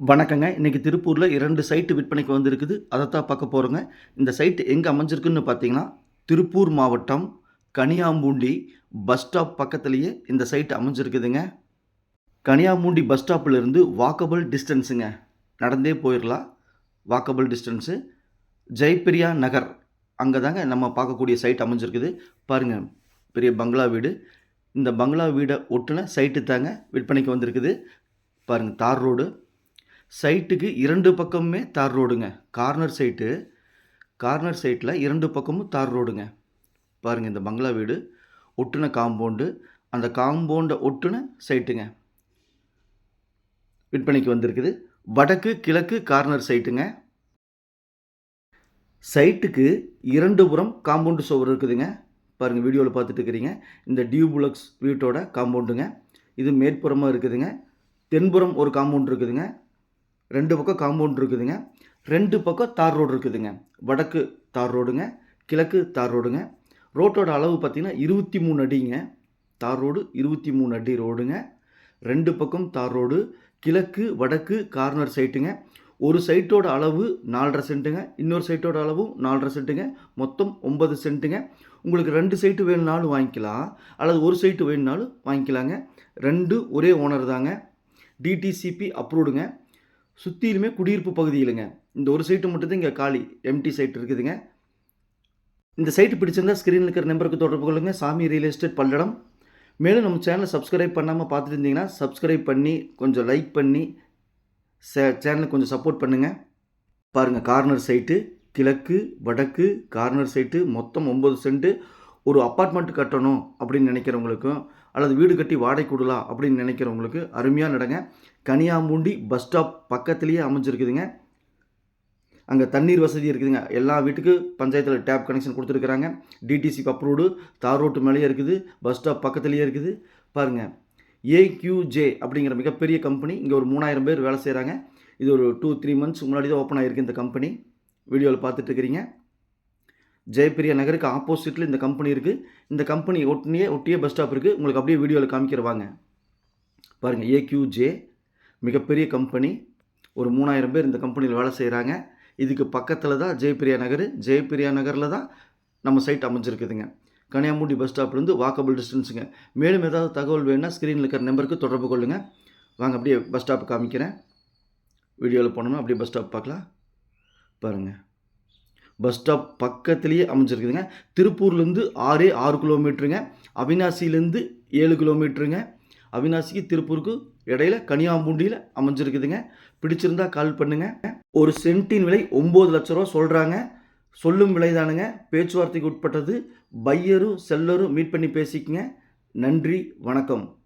வணக்கங்க. இன்றைக்கி திருப்பூரில் இரண்டு சைட்டு விற்பனைக்கு வந்திருக்குது. அதைத்தான் பார்க்க போகிறோங்க இந்த சைட்டு எங்கே அமைஞ்சிருக்குன்னு பார்த்தீங்கன்னா திருப்பூர் மாவட்டம் கனியாம்பூண்டி பஸ் ஸ்டாப் பக்கத்துலேயே இந்த சைட்டு அமைஞ்சிருக்குதுங்க. கனியாம்பூண்டி பஸ் ஸ்டாப்பிலிருந்து வாக்கபிள் டிஸ்டன்ஸுங்க நடந்தே போயிடலாம் வாக்கபிள் டிஸ்டன்ஸு ஜெய்பிரியா நகர். அங்கே தாங்க நம்ம பார்க்கக்கூடிய சைட் அமைஞ்சிருக்குது. பாருங்கள் பெரிய பங்களா வீடு. இந்த பங்களா வீடை ஒட்டுன சைட்டு தாங்க விற்பனைக்கு வந்திருக்குது. பாருங்கள் தார் ரோடு. சைட்டுக்கு இரண்டு பக்கமுமே தார் ரோடுங்க. கார்னர் சைட்டு கார்னர் சைட்டில் இரண்டு பக்கமும் தார் ரோடுங்க. பாருங்கள் இந்த பங்களா வீடு ஒட்டுன காம்பவுண்டு அந்த காம்பவுண்டை ஒட்டுன சைட்டுங்க. விற்பனைக்கு வந்திருக்குது. வடக்கு கிழக்கு கார்னர் சைட்டுங்க. சைட்டுக்கு இரண்டு புறம் காம்பவுண்டு சுவர் இருக்குதுங்க. பாருங்கள் வீடியோவில் பார்த்துட்டு இருக்கிறீங்க. இந்த டியூபுலக்ஸ் வீட்டோட காம்பவுண்டுங்க. இது மேற்புறமாக இருக்குதுங்க. தென்புறம் ஒரு காம்பவுண்ட் இருக்குதுங்க. ரெண்டு பக்கம் காம்பவுண்ட் இருக்குதுங்க. ரெண்டு பக்கம் தார் ரோடு இருக்குதுங்க. வடக்கு தார் ரோடுங்க கிழக்கு தார் ரோடுங்க. ரோட்டோட அளவு பார்த்திங்கன்னா இருபத்தி மூணு அடிங்க. தார் ரோடு இருபத்தி மூணு அடி ரோடுங்க. ரெண்டு பக்கம் தார் ரோடு கிழக்கு வடக்கு கார்னர் சைட்டுங்க. ஒரு சைட்டோட அளவு நாலரை சென்ட்டுங்க. இன்னொரு சைட்டோட அளவும் நாலரை சென்ட்டுங்க. மொத்தம் ஒன்பது சென்ட்டுங்க. உங்களுக்கு ரெண்டு சைட்டு வேணுனாலும் வாங்கிக்கலாம். அல்லது ஒரு சைட்டு வேணுனாலும் வாங்கிக்கலாங்க. ரெண்டு ஒரே ஓனர் தாங்க. டிடிசிபி அப்ரூவ்டுங்க சுற்றிலுமே குடியிருப்பு பகுதி இல்லைங்க. இந்த ஒரு சைட்டு மட்டும்தான் இங்கே காலி. எம்டி சைட் இருக்குதுங்க. இந்த சைட்டு பிடிச்சிருந்தா ஸ்க்ரீனில் இருக்கிற நம்பருக்கு தொடர்பு கொள்ளுங்க. சாமி ரியல் எஸ்டேட் பல்லடம். மேலும் நம்ம சேனலை சப்ஸ்கிரைப் பண்ணாமல் பார்த்துட்டு இருந்தீங்கன்னா சப்ஸ்கிரைப் பண்ணி கொஞ்சம் லைக் பண்ணி சே சேனலுக்கு கொஞ்சம் சப்போர்ட் பண்ணுங்கள் பாருங்கள் கார்னர் சைட்டு கிழக்கு வடக்கு கார்னர் சைட்டு மொத்தம் ஒம்பது சென்ட்டு ஒரு அப்பார்ட்மெண்ட் கட்டணும் அப்படின்னு நினைக்கிறவங்களுக்கும் அல்லது வீடு கட்டி வாடகை கொடுலாம் அப்படின்னு நினைக்கிறவங்களுக்கு அருமையாக நடங்க. கனியாம்பூண்டி பஸ் ஸ்டாப் பக்கத்துலேயே அமைஞ்சிருக்குதுங்க. அங்கே தண்ணீர் வசதி இருக்குதுங்க. எல்லா வீட்டுக்கு பஞ்சாயத்தில் டேப் கனெக்ஷன் கொடுத்துருக்குறாங்க. டிடிசி அப்ரூவ்டு தார் ரோட்டு மேலேயே இருக்குது. பஸ் ஸ்டாப் பக்கத்துலேயே இருக்குது. பாருங்கள் ஏக்யூஜே அப்படிங்கிற மிகப்பெரிய கம்பெனி இங்கே ஒரு மூணாயிரம் பேர் வேலை செய்கிறாங்க இது ஒரு டூ த்ரீ மந்த்ஸ் முன்னாடி தான் ஓப்பன் ஆகிருக்கு இந்த கம்பெனி வீடியோவில் பார்த்துட்டு இருக்கிறீங்க. ஜெயப்பிரியா நகருக்கு ஆப்போசிட்டில் இந்த கம்பெனி இருக்குது இந்த கம்பெனி ஒட்டியே ஒட்டியே பஸ் ஸ்டாப் இருக்குது உங்களுக்கு அப்படியே வீடியோவில் காமிக்கிறவாங்க பாருங்கள் ஏக்யூஜே மிகப்பெரிய கம்பெனி. ஒரு மூணாயிரம் பேர் இந்த கம்பெனியில் வேலை செய்கிறாங்க இதுக்கு பக்கத்தில் தான் ஜெயப்பிரியா நகர். ஜெயப்பிரியா நகரில் தான் நம்ம சைட் அமைஞ்சிருக்குதுங்க. கனியாமூண்டி பஸ் ஸ்டாப்லேருந்து வாக்கபிள் டிஸ்டன்ஸுங்க மேலும் ஏதாவது தகவல் வேணுன்னா ஸ்க்ரீனில் இருக்கிற நம்பருக்கு தொடர்பு கொள்ளுங்கள் வாங்க அப்படியே பஸ் ஸ்டாப் காமிக்கிறேன். வீடியோவில் போனோம்னா அப்படியே பஸ் ஸ்டாப் பார்க்கலாம். பாருங்கள் பஸ் ஸ்டாப் பக்கத்துலேயே அமைஞ்சிருக்குதுங்க. திருப்பூர்லேருந்து ஆறே ஆறு கிலோமீட்டருங்க. அவினாசிலேருந்து ஏழு கிலோமீட்டருங்க. அவினாசிக்கு திருப்பூருக்கு இடையில கனியாம்பூண்டியில் அமைஞ்சிருக்குதுங்க. பிடிச்சிருந்தா கால் பண்ணுங்கள் ஒரு சென்ட்டின் விலை ஒம்பது லட்ச ரூபா சொல்கிறாங்க சொல்லும் விலை தானுங்க பேச்சுவார்த்தைக்கு உட்பட்டது. பையரும் செல்லரும் மீட் பண்ணி பேசிக்கங்க. நன்றி வணக்கம்.